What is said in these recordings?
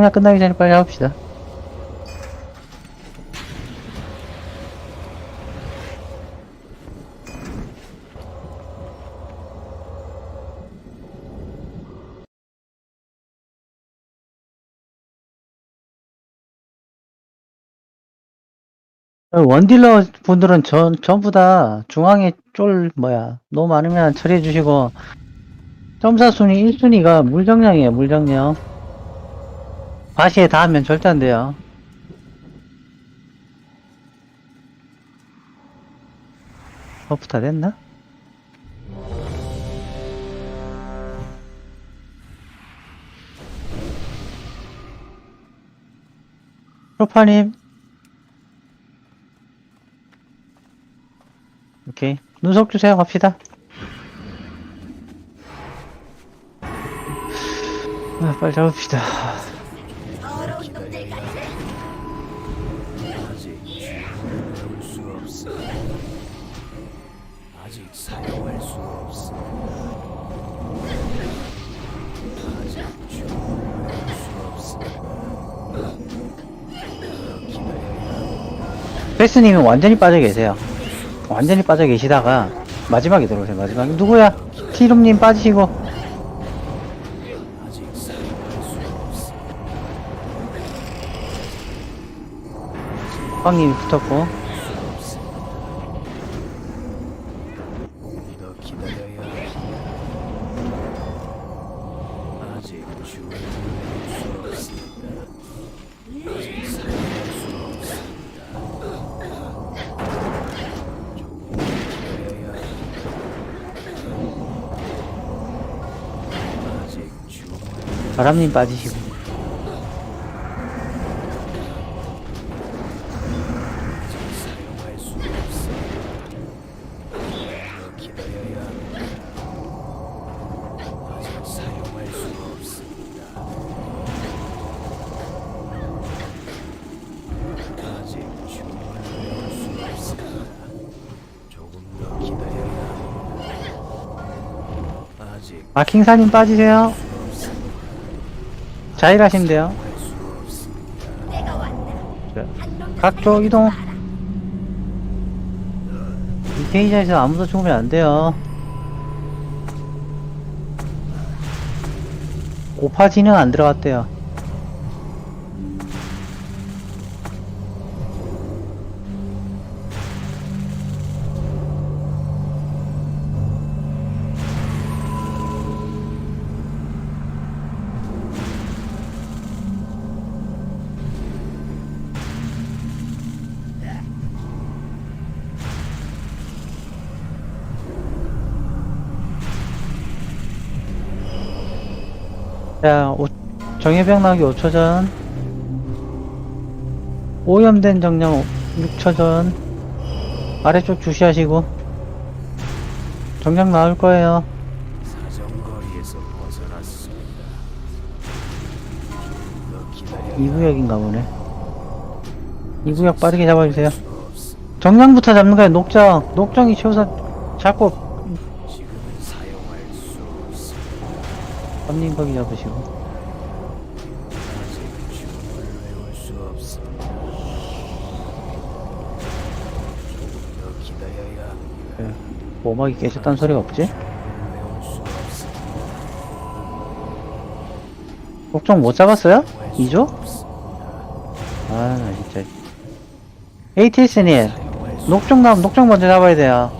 그냥 끝나기 전에 빨리 합시다. 원딜러 분들은 전, 전부 다 중앙에 쫄, 뭐야, 너무 많으면 처리해 주시고, 점사 순위 1순위가 물정량이에요, 물정량. 과시에 닿으면 절대 안 돼요. 버프 다 됐나? 프로파님. 오케이. 눈속 주세요, 갑시다. 아, 빨리 잡읍시다. 베스님이 완전히 빠져 계세요. 완전히 빠져 계시다가 마지막에 들어오세요. 마지막에 누구야? 티룸님 빠지시고. 빵님이 붙었고 합니다. 아직 마킹사님 빠지세요. 자일 하시면 돼요. 할수 없습니다. 자, 각쪽 이동. 이 페이지에서 아무도 죽으면 안 돼요. 오파지는 안 들어갔대요. 자, 오, 정예병 나기 5초 전. 오염된 정량 6초 전. 아래쪽 주시하시고. 정량 나올 거예요. 사정거리에서 벗어났습니다. 기다려야 2구역인가 보네. 2구역 빠르게 잡아주세요. 정량부터 잡는 거예요, 녹정. 녹정이 최우선 잡고, 거기 잡으시고. 네. 모막이 깨졌다는 소리가 없지? 녹정 못 잡았어요? 사용할 수 2조? 없습니다. 아, 나 진짜. ATS님, 녹정 나오면 녹정 먼저 잡아야 돼요.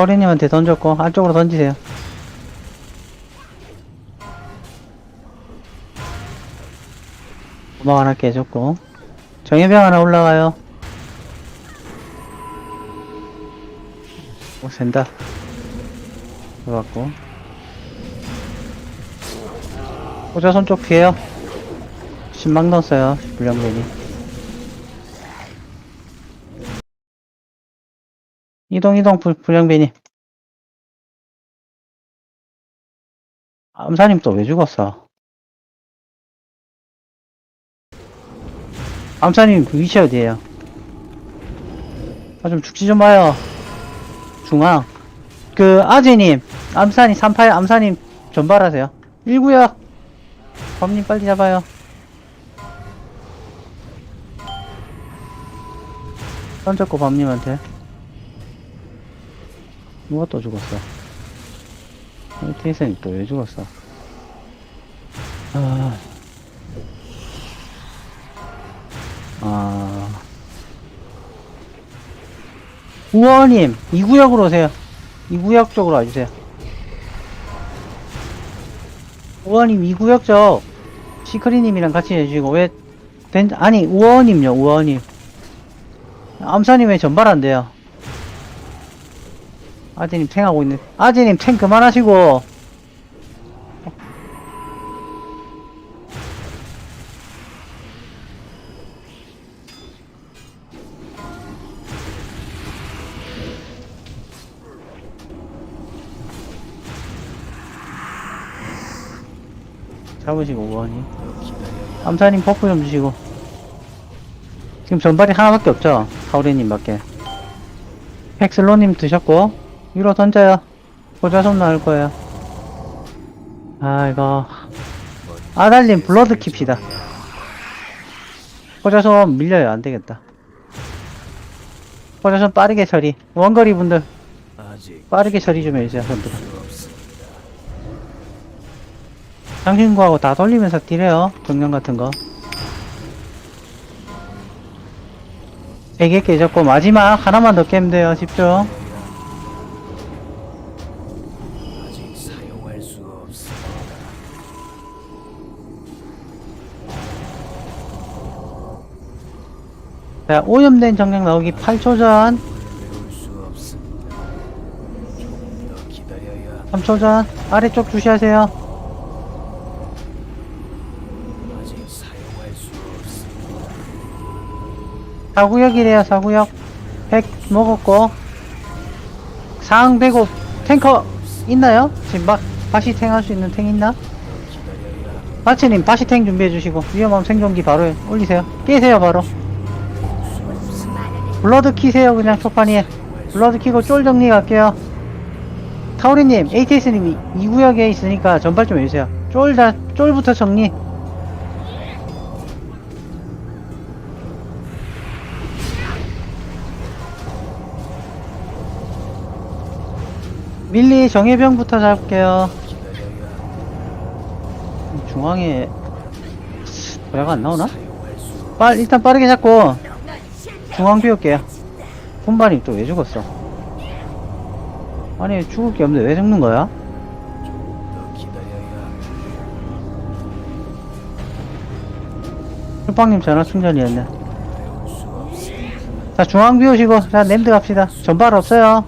서리님한테 던졌고 안쪽으로 던지세요. 도망 하나 깨졌고. 정예병 하나 올라가요. 오 센다. 들어갔고. 호자 손쪽 피해요. 신망 넣었어요 불량배이. 이동, 이동, 불, 불량맨이. 암사님 또 왜 죽었어? 암사님 그 위치 어디에요? 아, 좀 죽지 좀 마요. 중앙. 그, 아재님, 암사님, 38, 암사님 전발하세요. 1구역. 범님 빨리 잡아요. 던졌고 범님한테. 누가 또 죽었어? 테이슨이 또왜 죽었어? 아. 아. 우원님, 2구역으로 오세요. 2구역 쪽으로 와주세요. 우원님, 2구역 쪽, 시크리님이랑 같이 해주시고, 왜, 된, 아니, 우원님요, 우원님. 암사님 왜 전발 안 돼요? 아재님 탱하고 있네. 아재님 탱 그만하시고. 잡으시고, 기다려야 암사님 버프 좀 주시고. 지금 전발이 하나밖에 없죠? 하우레님밖에. 팩슬로님 드셨고, 위로 던져요. 고자손 나올 거예요. 아, 이거. 아달님 블러드 킵시다. 고자손 밀려요. 안 되겠다. 고자손 빠르게 처리. 원거리 분들 빠르게 처리 좀 해주세요. 없습니다. 장신구하고 다 돌리면서 딜해요. 정령 같은 거. 100개 깨졌고, 마지막 하나만 더 깨면 돼요. 집중. 없습니다. 자, 오염된 정령 나오기 8초 전, 외울 수 없습니다. 조금 더 기다려야 3초 전, 아래쪽 주시하세요. 4구역이래요, 4구역. 100 먹었고. 상배고 탱커 있나요? 지금 막, 다시 탱할 수 있는 탱 있나? 바치님, 다시 탱 준비해 주시고. 위험하면 생존기 바로 올리세요. 깨세요, 바로. 블러드 키세요, 그냥 초판이에. 블러드 키고 쫄 정리 갈게요. 타우리님, ATS님 2구역에 있으니까 전발 좀 해주세요. 쫄 다, 쫄부터 정리. 밀리 정예병부터 잡을게요. 중앙에 뭐야가 안 나오나? 빨 일단 빠르게 잡고 중앙 비울게요. 분반이 또 왜 죽었어? 아니 죽을 게 없는데 왜 죽는 거야? 술빵님 전화 충전이었네. 자 중앙 비우시고 자 랜드 갑시다. 전발 없어요.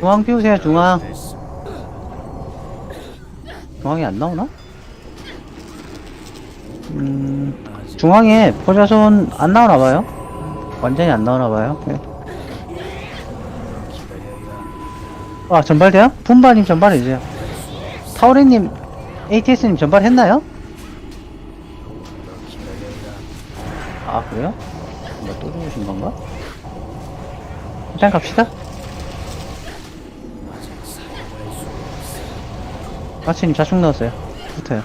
중앙 비우세요 중앙. 중앙이 안 나오나? 음 중앙에 포자손 안 나오나 봐요. 완전히 안 나오나 봐요. 네. 아 전발돼요? 분반님 전발해주세요. 타오레님 ATS님 전발했나요? 아 그래요? 뭔가 또 죽으신 건가? 일단 갑시다 아직 사용할 수 없습니다. 마치님 자축 넣었어요 붙어요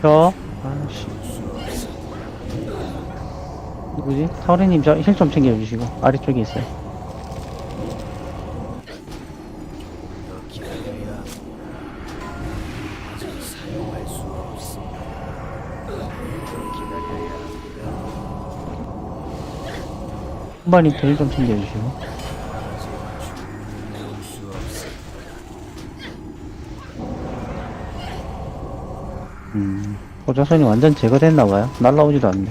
저 아씨. 누구지? 타오레님 저 힐 좀 챙겨주시고 아래쪽에 있어요 한번이 덜좀 챙겨주시고 음 호조선이 완전 제거됐나봐요 날라오지도 않네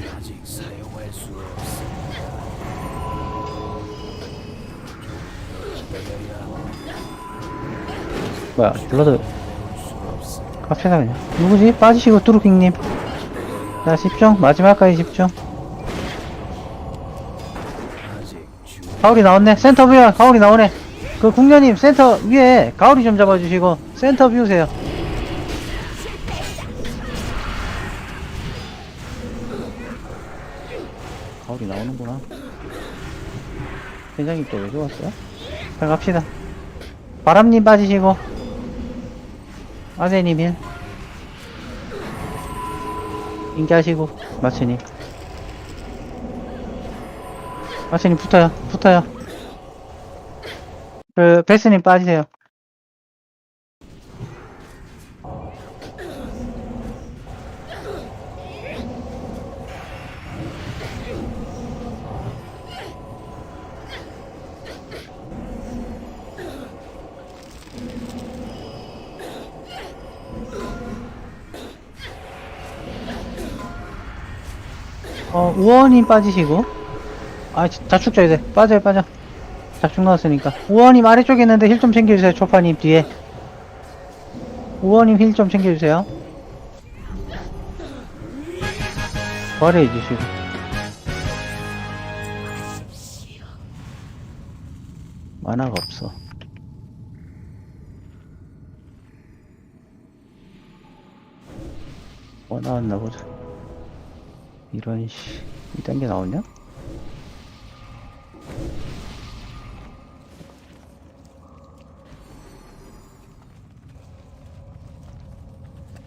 뭐야 블러드. 카페다 그냥 누구지? 빠지시고 뚜루킹님 자, 집중. 마지막까지 집중. 아직 주 가오리 나왔네. 센터 뷰야. 가오리 나오네. 그 국녀님 센터 위에 가오리 좀 잡아주시고 센터 뷰세요. 가오리 나오는구나. 회장님 또 왜 좋았어요? 자 갑시다. 바람님 빠지시고 아재님 힐. 인기하시고 마치님. 마치님 붙어요. 붙어요. 그 베스님 빠지세요. 어, 우원님 빠지시고. 아, 자- 자축 줘야 돼. 빠져요, 빠져. 자축 넣었으니까. 우원님 아래쪽에 있는데 힐 좀 챙겨주세요. 초파님 뒤에. 우원님 힐 좀 챙겨주세요. 버려 주시고. 만화가 없어. 뭐 나왔나 보자. 이런 씨. 이딴 게 나오냐?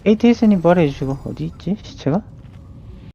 ATS님 버려주시고 어디 있지? 시체가?